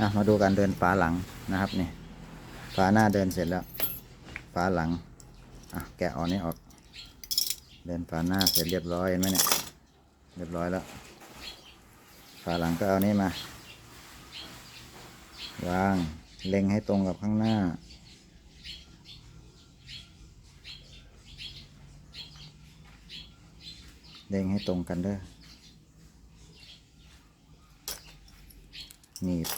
อะมาดูการเดินฝาหลังนะครับนี่ฝาหน้าเดินเสร็จแล้วฝาหลังอะแกะออกนี้ออก เดินฝาหน้าเสร็จเรียบร้อยเห็นไหมเนี่ยเรียบร้อยแล้วฝาหลังก็เอานี้มาวางเล็งให้ตรงกับข้างหน้า เล็งให้ตรงกันเด้อหนีบ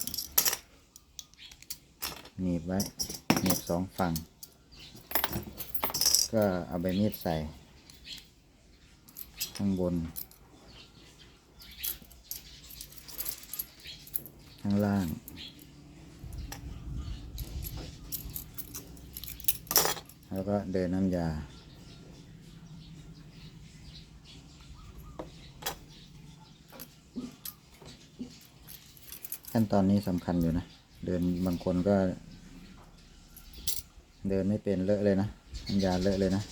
หนีบไว้หนีบสองฝั่ง ก็เอาใบมีดใส่ ข้างบน ข้างล่างแล้วก็เดินน้ำยา ขั้นตอนนี้สำคัญอยู่นะ เดินบางคนก็ เดินไม่เป็นเลอะเลยนะน้ำยาเลอะเลยนะ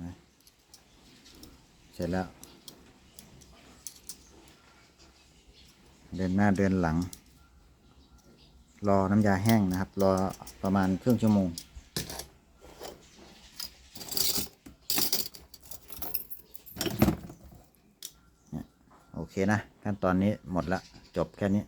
นะเสร็จแล้ว เดินหน้าเดินหลัง รอน้ำยาแห้งนะครับ รอประมาณครึ่งชั่วโมงโอเคนะ ขั้นตอนนี้หมดละจบแค่นี้